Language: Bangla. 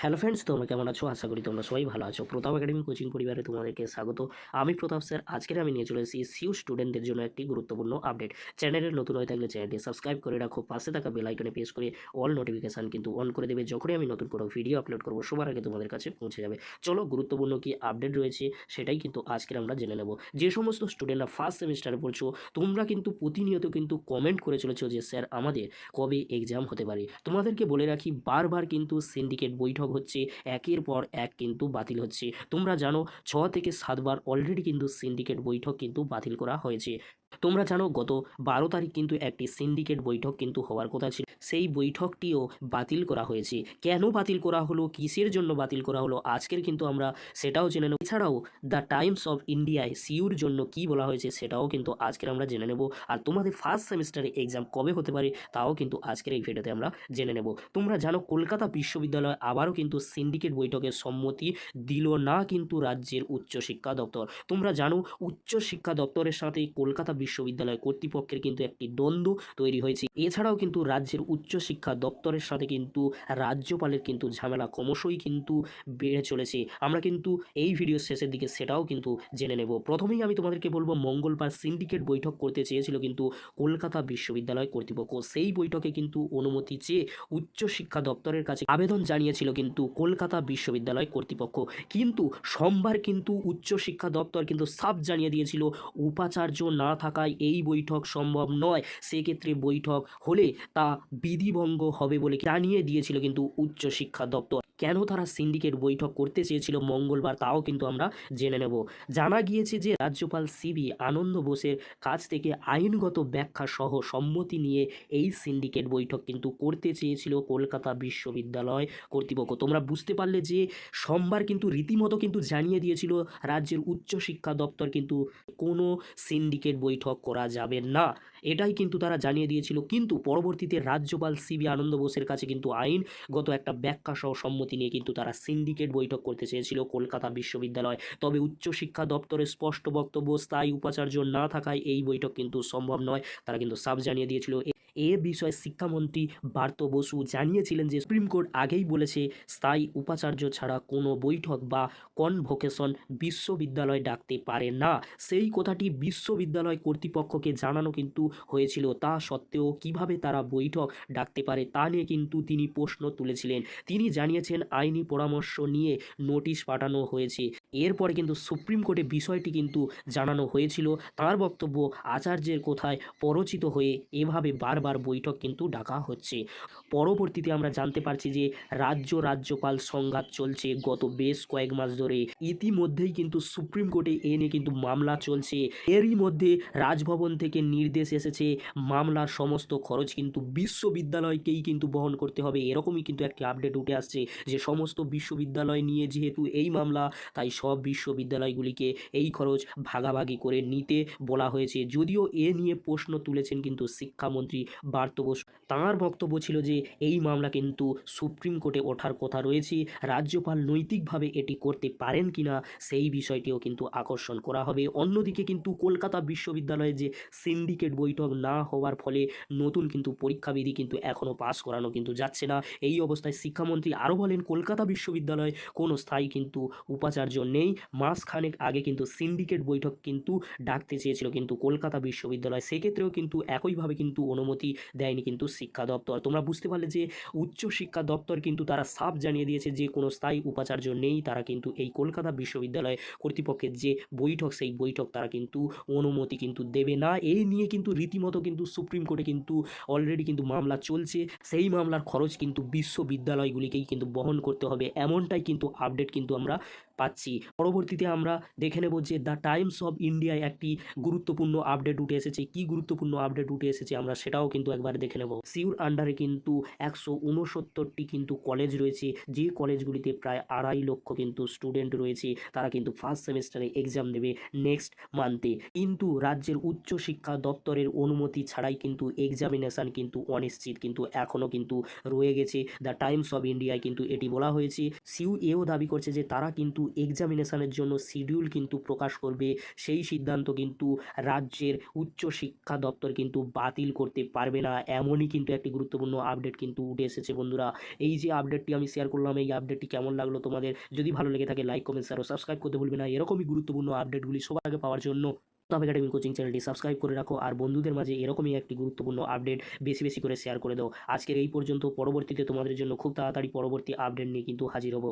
হ্যালো ফ্রেন্ডস তোমরা কেমন আছো? আশা করি তোমরা সবাই ভালো আছো। প্রতাপ একাডেমি কোচিং পরিবারে তোমাদেরকে স্বাগত। আমি প্রতাপ স্যার। আজকের আমি নিয়ে চলে এসেছি সিউ স্টুডেন্টদের জন্য একটি গুরুত্বপূর্ণ আপডেট চ্যানেলের নতুন হয়ে থাকলে চ্যানেলটি সাবস্ক্রাইব করে রাখো। পাশে থাকা বেল আইকনে প্রেস করে অল নোটিফিকেশান কিন্তু অন করে দেবে। যখনই আমি নতুন কোনো ভিডিও আপলোড করব, সবার আগে তোমাদের কাছে পৌঁছে যাবে। চলো, গুরুত্বপূর্ণ কি আপডেট রয়েছে সেটাই কিন্তু আজকের আমরা জেনে নেব। যে সমস্ত স্টুডেন্টরা ফার্স্ট সেমিস্টারে পড়ছো, তোমরা কিন্তু প্রতিনিয়ত কিন্তু কমেন্ট করে চলেছো যে, স্যার, আমাদের কবে এক্সাম হতে পারে? তোমাদেরকে বলে রাখি, বারবার কিন্তু সিন্ডিকেট বৈঠক হচ্ছে, একের পর এক কিন্তু বাতিল হচ্ছে। তোমরা জানো, ছ থেকে সাতবার অলরেডি কিন্তু সিন্ডিকেট বৈঠক কিন্তু বাতিল করা হয়েছে। তোমরা জানো, গত বারো তারিখ কিন্তু একটি সিন্ডিকেট বৈঠক কিন্তু হওয়ার কথা ছিল। সেই বৈঠকটিও বাতিল করা হয়েছে। কেন বাতিল করা হলো? কিসের জন্য বাতিল করা হলো? আজকের কিন্তু আমরা সেটাও জেনে নেব। এছাড়াও, দ্য টাইমস অফ ইন্ডিয়ায় সিউর জন্য কি বলা হয়েছে সেটাও কিন্তু আজকের আমরা জেনে নেব। আর তোমাদের ফার্স্ট সেমিস্টারে এক্সাম কবে হতে পারে, তাও কিন্তু আজকের এই ভিডিওতে আমরা জেনে নেব। তোমরা জানো, কলকাতা বিশ্ববিদ্যালয় আবারও কিন্তু সিন্ডিকেট বৈঠকের সম্মতি দিল না কিন্তু রাজ্যের উচ্চশিক্ষা দপ্তর। তোমরা জানো, উচ্চশিক্ষা দপ্তরের সাথে কলকাতা বিশ্ববিদ্যালয় কর্তৃপক্ষের কিন্তু একটি দ্বন্দ্ব তৈরি হয়েছে। এছাড়াও কিন্তু রাজ্যের উচ্চশিক্ষা দপ্তরের সাথে কিন্তু রাজ্যপালের কিন্তু ঝামেলা ক্রমশই কিন্তু বেড়ে চলেছে। আমরা কিন্তু এই ভিডিওর শেষের দিকে সেটাও কিন্তু জেনে নেব। প্রথমেই আমি তোমাদেরকে বলব, মঙ্গলবার সিন্ডিকেট বৈঠক করতে চেয়েছিল কিন্তু কলকাতা বিশ্ববিদ্যালয় কর্তৃপক্ষ। সেই বৈঠকে কিন্তু অনুমতি চেয়ে উচ্চশিক্ষা দপ্তরের কাছে আবেদন জানিয়েছিল কিন্তু কলকাতা বিশ্ববিদ্যালয় কর্তৃপক্ষ। কিন্তু সোমবার কিন্তু উচ্চশিক্ষা দপ্তর কিন্তু সাফ জানিয়ে দিয়েছিল, উপাচার্য না থাকায় এই বৈঠক সম্ভব নয়। সেক্ষেত্রে বৈঠক হলে তা বিধিভঙ্গ হবে বলে জানিয়ে দিয়েছিল কিন্তু উচ্চশিক্ষা দপ্তর। কেন তারা সিন্ডিকেট বৈঠক করতে চেয়েছিল মঙ্গলবার তাও কিন্তু আমরা জেনে নেব। জানা গিয়েছে যে রাজ্যপাল সিবি আনন্দ বোসের কাছ থেকে আইনগত ব্যাখ্যা সহ সম্মতি নিয়ে এই সিন্ডিকেট বৈঠক কিন্তু করতে চেয়েছিল কলকাতা বিশ্ববিদ্যালয় কর্তৃপক্ষ। তোমরা বুঝতে পারলে যে সোমবার কিন্তু রীতিমতো কিন্তু জানিয়ে দিয়েছিল রাজ্যের উচ্চশিক্ষা দপ্তর কিন্তু কোনো সিন্ডিকেট বৈঠক করা যাবে না। এটাই কিন্তু তারা জানিয়ে দিয়েছিল। কিন্তু পরবর্তীতে রাজ্যপাল সিবি আনন্দ বোসের কাছে কিন্তু আইনগত একটা ব্যাখ্যা সহ সম্মতি নিয়ে কিন্তু তারা সিন্ডিকেট বৈঠক করতে চেয়েছিল কলকাতা বিশ্ববিদ্যালয়। তবে উচ্চশিক্ষা দপ্তরের স্পষ্ট বক্তব্য স্থায়ী উপাচার্য না থাকায় এই বৈঠক কিন্তু সম্ভব নয়। তারা কিন্তু সাফ জানিয়ে দিয়েছিল এ- বিষয়ে শিক্ষামন্ত্রী বার্ত বসু জানিয়েছিলেন যে সুপ্রিম কোর্ট আগেই বলেছে, স্থায়ী উপাচার্য ছাড়া কোনো বৈঠক বা কনভোকেশন বিশ্ববিদ্যালয় ডাকতে পারে না। সেই কথাটি বিশ্ববিদ্যালয় কর্তৃপক্ষকে জানানো কিন্তু হয়েছিল। তা সত্ত্বেও কীভাবে তারা বৈঠক ডাকতে পারে তা নিয়ে কিন্তু তিনি প্রশ্ন তুলেছিলেন। তিনি জানিয়েছেন, আইনি পরামর্শ নিয়ে নোটিশ পাঠানো হয়েছে। এরপরে কিন্তু সুপ্রিম কোর্টে বিষয়টি কিন্তু জানানো হয়েছিল। তার বক্তব্য আচার্যের কোথায় পরচিত হয়ে এভাবে বারবার বৈঠক কিন্তু ডাকা হচ্ছে। পরবর্তীতে আমরা জানতে পারছি যে রাজ্য রাজ্যপাল সংঘাত চলছে গত বেশ কয়েক মাস ধরে। ইতিমধ্যেই কিন্তু সুপ্রিম কোর্টে এ নিয়ে কিন্তু মামলা চলছে। এরই মধ্যে রাজভবন থেকে নির্দেশ এসেছে, মামলার সমস্ত খরচ কিন্তু বিশ্ববিদ্যালয়কেই কিন্তু বহন করতে হবে। এরকমই কিন্তু একটি আপডেট উঠে আসছে যে সমস্ত বিশ্ববিদ্যালয় নিয়ে যেহেতু এই মামলা, তাই সব বিশ্ববিদ্যালয়গুলিকে এই খরচ ভাগাভাগি করে নিতে বলা হয়েছে। যদিও এ নিয়ে প্রশ্ন তুলেছেন কিন্তু শিক্ষামন্ত্রী বার্ত বসু। তাঁর বক্তব্য ছিল যে, এই মামলা কিন্তু সুপ্রিম কোর্টে ওঠার কথা রয়েছে। রাজ্যপাল নৈতিকভাবে এটি করতে পারেন কিনা, সেই বিষয়টিও কিন্তু আকর্ষণ করা হবে। অন্যদিকে কিন্তু কলকাতা বিশ্ববিদ্যালয়ে যে সিন্ডিকেট বৈঠক না হওয়ার ফলে নতুন কিন্তু পরীক্ষাবিধি কিন্তু এখনও পাস করানো কিন্তু যাচ্ছে না। এই অবস্থায় শিক্ষামন্ত্রী আরও বলেন, কলকাতা বিশ্ববিদ্যালয়ে কোনো স্থায়ী কিন্তু উপাচার্য নেই। মাসখানেক আগে কিন্তু সিন্ডিকেট বৈঠক কিন্তু ডাকতে চেয়েছিল কিন্তু কলকাতা বিশ্ববিদ্যালয়। সেক্ষেত্রেও কিন্তু একইভাবে কিন্তু অনুমতি দেয়নি কিন্তু শিক্ষা দপ্তর। তোমরা বুঝতে পারলে যে উচ্চ শিক্ষা দপ্তর কিন্তু তারা সাফ জানিয়ে দিয়েছে যে কোনো স্থায়ী উপাচার্য নেই, তারা কিন্তু এই কলকাতা বিশ্ববিদ্যালয় কর্তৃপক্ষের যে বৈঠক, সেই বৈঠক তারা কিন্তু অনুমতি কিন্তু দেবে না। এই নিয়ে কিন্তু রীতিমতো কিন্তু সুপ্রিম কোর্টে কিন্তু অলরেডি কিন্তু মামলা চলছে। সেই মামলার খরচ কিন্তু বিশ্ববিদ্যালয়গুলিকেই কিন্তু বহন করতে হবে। এমনটাই কিন্তু আপডেট কিন্তু আমরা পাচ্ছি। পরবর্তীতে আমরা দেখে নেব যে দ্য টাইমস অফ ইন্ডিয়ায় একটি গুরুত্বপূর্ণ আপডেট উঠে এসেছে। কি গুরুত্বপূর্ণ আপডেট উঠে এসেছে আমরা সেটাও কিন্তু একবার দেখে নেব। সিউর আন্ডারে কিন্তু একশো উনসত্তরটি কিন্তু কলেজ রয়েছে। যে কলেজগুলিতে প্রায় আড়াই লক্ষ কিন্তু স্টুডেন্ট রয়েছে, তারা কিন্তু ফার্স্ট সেমিস্টারে এক্সাম দেবে নেক্সট মান্থে কিন্তু রাজ্যের উচ্চ শিক্ষা দপ্তরের অনুমতি ছাড়াই কিন্তু এক্সামিনেশন কিন্তু অনিশ্চিত কিন্তু এখনও কিন্তু রয়ে গেছে। দ্য টাইমস অফ ইন্ডিয়ায় কিন্তু এটি বলা হয়েছে। সিউ এও দাবি করছে যে তারা কিন্তু এক্সামিনেশনের জন্য শিডিউল কিন্তু প্রকাশ করবে। সেই সিদ্ধান্ত কিন্তু রাজ্যের উচ্চ শিক্ষা দপ্তর কিন্তু বাতিল করতে পারবে না। এমনই কিন্তু একটি গুরুত্বপূর্ণ আপডেট কিন্তু উঠে এসেছে বন্ধুরা। এই যে আপডেটটি আমি শেয়ার করলাম, এই আপডেটটি কেমন লাগল তোমাদের? যদি ভালো লেগে থাকে লাইক কমেন্ট শেয়ার ও সাবস্ক্রাইব করতে ভুলবে না। এরকমই গুরুত্বপূর্ণ আপডেটগুলি সবার আগে পাওয়ার জন্য তবে একাডেমি কোচিং চ্যানেলটি সাবস্ক্রাইব করে রাখো। আর বন্ধুদের মাঝে এরকমই একটি গুরুত্বপূর্ণ আপডেট বেশি বেশি করে শেয়ার করে দাও। আজকের এই পর্যন্ত, পরবর্তীতে তোমাদের জন্য খুব তাড়াতাড়ি পরবর্তী আপডেট নিয়ে কিন্তু হাজির হব।